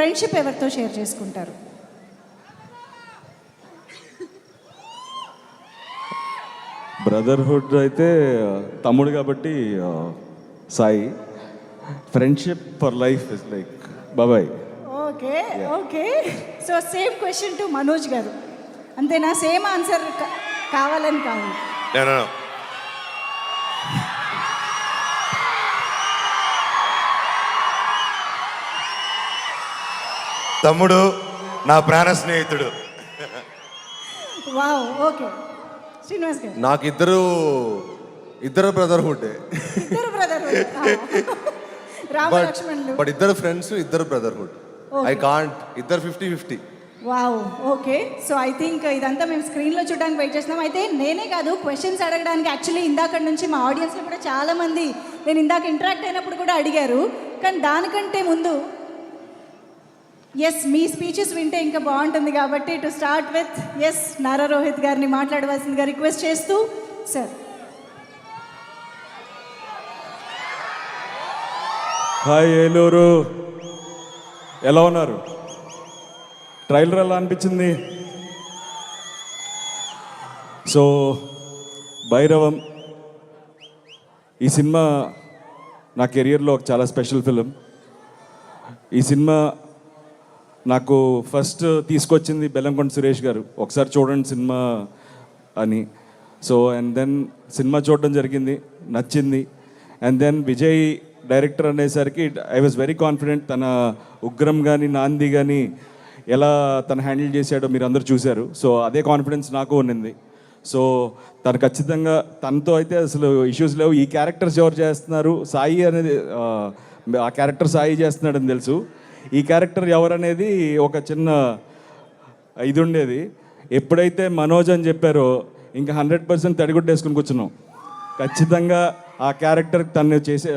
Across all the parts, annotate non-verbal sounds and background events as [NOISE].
Friendship ఎవరితో share చేసుకుంటారు? Brotherhood అయితే తమ్ముడు కాబట్టి Sai. Friendship for life is like బాబాయ్ okay okay so same question to Manoj garu. అంతేనా? సేమ్ ఆన్సర్ కావాలని కావాలి. తమ్ముడు నా ప్రాణ స్నేహితుడు. వావ్ ఓకే శ్రీనివాస్ గారు. నాకు ఇద్దరు ఇద్దరు బ్రదర్హుడ్ [LAUGHS] [LAUGHS] ఇద్దరు బ్రదర్ రామలక్ష్మణులు బట్ ఇద్దరు ఫ్రెండ్స్ ఇద్దరు బ్రదర్హుడ్ ఐ కాంట్ ఇద్దరు fifty fifty wow okay so I think ఇదంతా మేము స్క్రీన్లో చూడడానికి వెయిట్ చేస్తున్నాం. అయితే నేనే కాదు క్వశ్చన్స్ అడగడానికి. యాక్చువల్లీ ఇందాక నుంచి మా ఆడియన్స్లో కూడా చాలామంది నేను ఇందాక ఇంటరాక్ట్ అయినప్పుడు కూడా అడిగారు. కానీ దానికంటే ముందు ఎస్ మీ స్పీచెస్ వింటే ఇంకా బాగుంటుంది కాబట్టి to start with S Nara Rohit గారిని మాట్లాడవలసిందిగా రిక్వెస్ట్ చేస్తూ సార్ హాయ్ ఏలూరు. ఎలా ఉన్నారు? ట్రైలర్ ఎలా అనిపించింది? సో భైరవం ఈ సినిమా నా కెరియర్లో ఒక చాలా స్పెషల్ ఫిలిం ఈ సినిమా నాకు ఫస్ట్ తీసుకొచ్చింది బెల్లంకొండ సురేష్ గారు. ఒకసారి చూడండి సినిమా అని. సో అండ్ దెన్ సినిమా చూడడం జరిగింది నచ్చింది. అండ్ దెన్ విజయ్ డైరెక్టర్ అనేసరికి ఐ వాజ్ వెరీ కాన్ఫిడెంట్ తన ఉగ్రం కానీ నాంది కానీ ఎలా తను హ్యాండిల్ చేశాడో మీరు అందరూ చూశారు. సో అదే కాన్ఫిడెన్స్ నాకు ఉన్నింది. సో తను ఖచ్చితంగా తనతో అయితే అసలు ఇష్యూస్ లేవు. ఈ క్యారెక్టర్స్ ఎవరు చేస్తున్నారు? సాయి అనేది ఆ క్యారెక్టర్ సాయి చేస్తున్నాడని తెలుసు. ఈ క్యారెక్టర్ ఎవరనేది ఒక చిన్న ఇది ఉండేది ఎప్పుడైతే మనోజ్ అని చెప్పారో ఇంకా హండ్రెడ్ పర్సెంట్ తడిగుడ్డేసుకుని కూర్చున్నాం. ఖచ్చితంగా ఆ క్యారెక్టర్ తను చేసే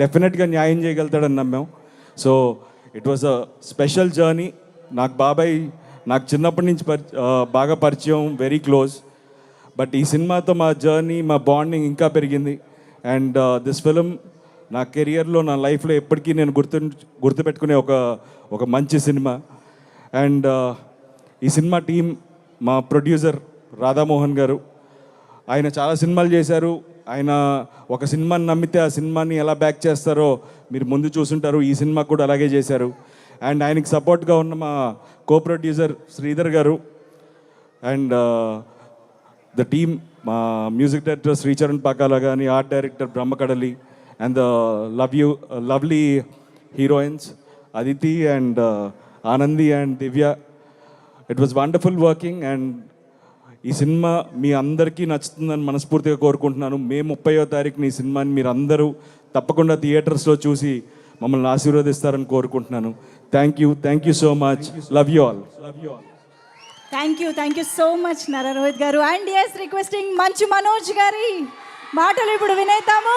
డెఫినెట్గా న్యాయం చేయగలుగుతాడని నమ్మాం. So it was a special journey నాకు బాబాయ్ నాకు చిన్నప్పటి నుంచి పరి బాగా పరిచయం వెరీ క్లోజ్ బట్ ఈ సినిమాతో మా జర్నీ మా బాండింగ్ ఇంకా పెరిగింది. అండ్ దిస్ ఫిలిం నా కెరియర్లో నా లైఫ్లో ఎప్పటికీ నేను గుర్తు గుర్తుపెట్టుకునే ఒక ఒక మంచి సినిమా. అండ్ ఈ సినిమా టీం మా ప్రొడ్యూసర్ రాధామోహన్ గారు. ఆయన చాలా సినిమాలు చేశారు. ఆయన ఒక సినిమాని నమ్మితే ఆ సినిమాని ఎలా బ్యాక్ చేస్తారో మీరు ముందు చూసుంటారు. ఈ సినిమా కూడా అలాగే చేశారు. అండ్ ఆయనకి సపోర్ట్గా ఉన్న మా co producer Sridhar garu. And the team మా మ్యూజిక్ డైరెక్టర్ శ్రీచరణ్ పాకాల కానీ art director Brahmakadali and the love you lovely heroines Aditi and Anandi and Divya it was wonderful working and ఈ సినిమా మీ అందరికీ నచ్చుతుందని మనస్ఫూర్తిగా కోరుకుంటున్నాను. మే ముప్పయో తారీఖున ఈ సినిమాని మీరు అందరూ తప్పకుండా థియేటర్స్లో చూసి మమ్మల్ని ఆశీర్వదిస్తారని కోరుకుంటున్నాను. Thank you thank you so much love you all love you all thank you thank you so much Nara Rohit garu and S requesting Manchu Manoj గారి మాటలు ఇప్పుడు వినేద్దాము